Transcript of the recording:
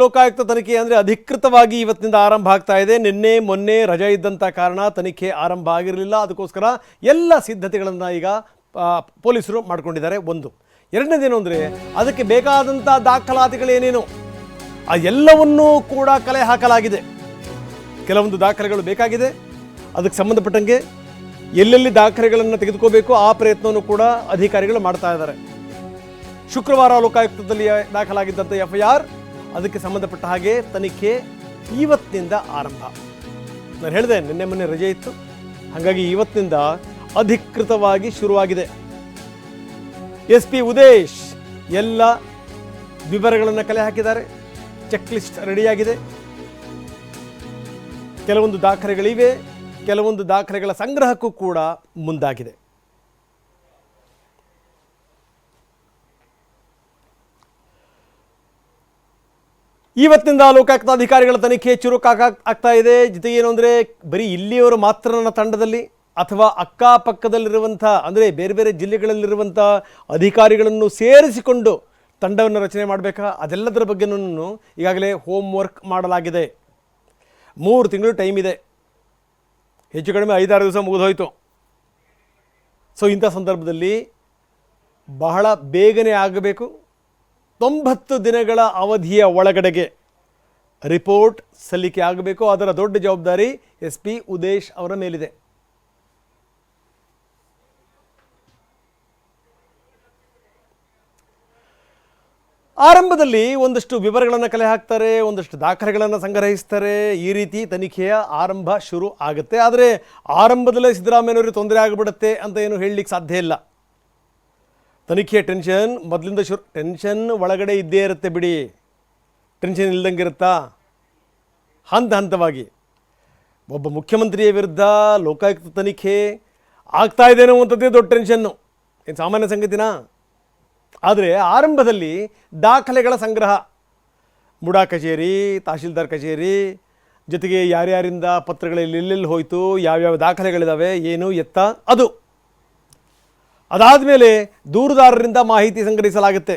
ಲೋಕಾಯುಕ್ತ ತನಿಖೆ ಅಂದರೆ ಅಧಿಕೃತವಾಗಿ ಇವತ್ತಿನಿಂದ ಆರಂಭ ಆಗ್ತಾ ಇದೆ. ನಿನ್ನೆ, ಮೊನ್ನೆ ರಜೆ ಇದ್ದಂಥ ಕಾರಣ ತನಿಖೆ ಆರಂಭ ಆಗಿರಲಿಲ್ಲ. ಅದಕ್ಕೋಸ್ಕರ ಎಲ್ಲ ಸಿದ್ಧತೆಗಳನ್ನು ಈಗ ಪೊಲೀಸರು ಮಾಡ್ಕೊಂಡಿದ್ದಾರೆ. ಒಂದು. ಎರಡನೇದೇನು ಅಂದರೆ ಅದಕ್ಕೆ ಬೇಕಾದಂಥ ದಾಖಲಾತಿಗಳೇನೇನು? ಆ ಎಲ್ಲವನ್ನೂ ಕೂಡ ಕಲೆ ಹಾಕಲಾಗಿದೆ. ಕೆಲವೊಂದು ದಾಖಲೆಗಳು ಬೇಕಾಗಿದೆ. ಅದಕ್ಕೆ ಸಂಬಂಧಪಟ್ಟಂಗೆ ಎಲ್ಲೆಲ್ಲಿ ದಾಖಲೆಗಳನ್ನು ತೆಗೆದುಕೋಬೇಕು ಆ ಪ್ರಯತ್ನವನ್ನು ಕೂಡ ಅಧಿಕಾರಿಗಳು ಮಾಡ್ತಾ ಇದ್ದಾರೆ. ಶುಕ್ರವಾರ ಲೋಕಾಯುಕ್ತದಲ್ಲಿ ದಾಖಲಾಗಿದ್ದಂಥ ಎಫ್ ಅದಕ್ಕೆ ಸಂಬಂಧಪಟ್ಟ ಹಾಗೆ ತನಿಖೆ ಇವತ್ತಿನಿಂದ ಆರಂಭ. ನಾನು ಹೇಳಿದೆ, ನಿನ್ನೆ ಮೊನ್ನೆ ರಜೆ ಇತ್ತು. ಹಾಗಾಗಿ ಇವತ್ತಿನಿಂದ ಅಧಿಕೃತವಾಗಿ ಶುರುವಾಗಿದೆ. ಎಸ್ ಪಿ ಉದೇಶ್ ಎಲ್ಲ ವಿವರಗಳನ್ನು ಕಲೆ ಹಾಕಿದ್ದಾರೆ. ಚೆಕ್ ಲಿಸ್ಟ್ ರೆಡಿಯಾಗಿದೆ. ಕೆಲವೊಂದು ದಾಖಲೆಗಳಿವೆ, ಕೆಲವೊಂದು ದಾಖಲೆಗಳ ಸಂಗ್ರಹಕ್ಕೂ ಕೂಡ ಮುಂದಾಗಿದೆ. ಇವತ್ತಿನಿಂದ ಲೋಕಾಯುಕ್ತ ಅಧಿಕಾರಿಗಳ ತನಿಖೆ ಚುರುಕಾಕ ಆಗ್ತಾ ಇದೆ. ಜೊತೆಗೆ ಏನು ಅಂದರೆ, ಬರೀ ಇಲ್ಲಿಯವರು ಮಾತ್ರ ನನ್ನ ತಂಡದಲ್ಲಿ ಅಥವಾ ಅಕ್ಕಪಕ್ಕದಲ್ಲಿರುವಂಥ, ಅಂದರೆ ಬೇರೆ ಬೇರೆ ಜಿಲ್ಲೆಗಳಲ್ಲಿರುವಂಥ ಅಧಿಕಾರಿಗಳನ್ನು ಸೇರಿಸಿಕೊಂಡು ತಂಡವನ್ನು ರಚನೆ ಮಾಡಬೇಕಾ? ಅದೆಲ್ಲದರ ಬಗ್ಗೆನೂ ಈಗಾಗಲೇ ಹೋಮ್ ವರ್ಕ್ ಮಾಡಲಾಗಿದೆ. ಮೂರು ತಿಂಗಳು ಟೈಮ್ ಇದೆ. ಹೆಚ್ಚು ಕಡಿಮೆ ಐದಾರು ದಿವಸ ಮುಗಿದೋಯ್ತು. ಸೊ ಇಂಥ ಸಂದರ್ಭದಲ್ಲಿ ಬಹಳ ಬೇಗನೆ ಆಗಬೇಕು. ತೊಂಬತ್ತು ದಿನಗಳ ಅವಧಿಯ ಒಳಗಡೆಗೆ ರಿಪೋರ್ಟ್ ಸಲ್ಲಿಕೆ ಆಗಬೇಕು. ಅದರ ದೊಡ್ಡ ಜವಾಬ್ದಾರಿ ಎಸ್ ಪಿ ಉದೇಶ್ ಅವರ ಮೇಲಿದೆ. ಆರಂಭದಲ್ಲಿ ಒಂದಷ್ಟು ವಿವರಗಳನ್ನು ಕಲೆ ಹಾಕ್ತಾರೆ, ಒಂದಷ್ಟು ದಾಖಲೆಗಳನ್ನು ಸಂಗ್ರಹಿಸ್ತಾರೆ. ಈ ರೀತಿ ತನಿಖೆಯ ಆರಂಭ ಶುರು ಆಗುತ್ತೆ. ಆದರೆ ಆರಂಭದಲ್ಲೇ ಸಿದ್ದರಾಮಯ್ಯನವರಿಗೆ ತೊಂದರೆ ಆಗಿಬಿಡುತ್ತೆ ಅಂತ ಏನು ಹೇಳಲಿಕ್ಕೆ ಸಾಧ್ಯ ಇಲ್ಲ. ತನಿಖೆಯ ಟೆನ್ಷನ್, ಮೊದಲಿಂದ ಶುರು ಟೆನ್ಷನ್ ಒಳಗಡೆ ಇದ್ದೇ ಇರುತ್ತೆ ಬಿಡಿ. ಟೆನ್ಷನ್ ಇಲ್ದಂಗೆ ಇರುತ್ತಾ ಹಂತ ಹಂತವಾಗಿ. ಒಬ್ಬ ಮುಖ್ಯಮಂತ್ರಿಯ ವಿರುದ್ಧ ಲೋಕಾಯುಕ್ತ ತನಿಖೆ ಆಗ್ತಾ ಇದೆ ಅನ್ನುವಂಥದ್ದೇ ದೊಡ್ಡ ಟೆನ್ಷನ್ನು. ಏನು ಸಾಮಾನ್ಯ ಸಂಗತಿನಾ? ಆದರೆ ಆರಂಭದಲ್ಲಿ ದಾಖಲೆಗಳ ಸಂಗ್ರಹ. ಮುಡಾ ಕಚೇರಿ, ತಹಶೀಲ್ದಾರ್ ಕಚೇರಿ, ಜೊತೆಗೆ ಯಾರ್ಯಾರಿಂದ ಪತ್ರಗಳಲ್ಲಿ ಎಲ್ಲೆಲ್ಲಿ ಹೋಯಿತು, ಯಾವ್ಯಾವ ದಾಖಲೆಗಳಿದ್ದಾವೆ ಏನು, ಎತ್ತ, ಅದು. ಅದಾದ ಮೇಲೆ ದೂರುದಾರರಿಂದ ಮಾಹಿತಿ ಸಂಗ್ರಹಿಸಲಾಗುತ್ತೆ.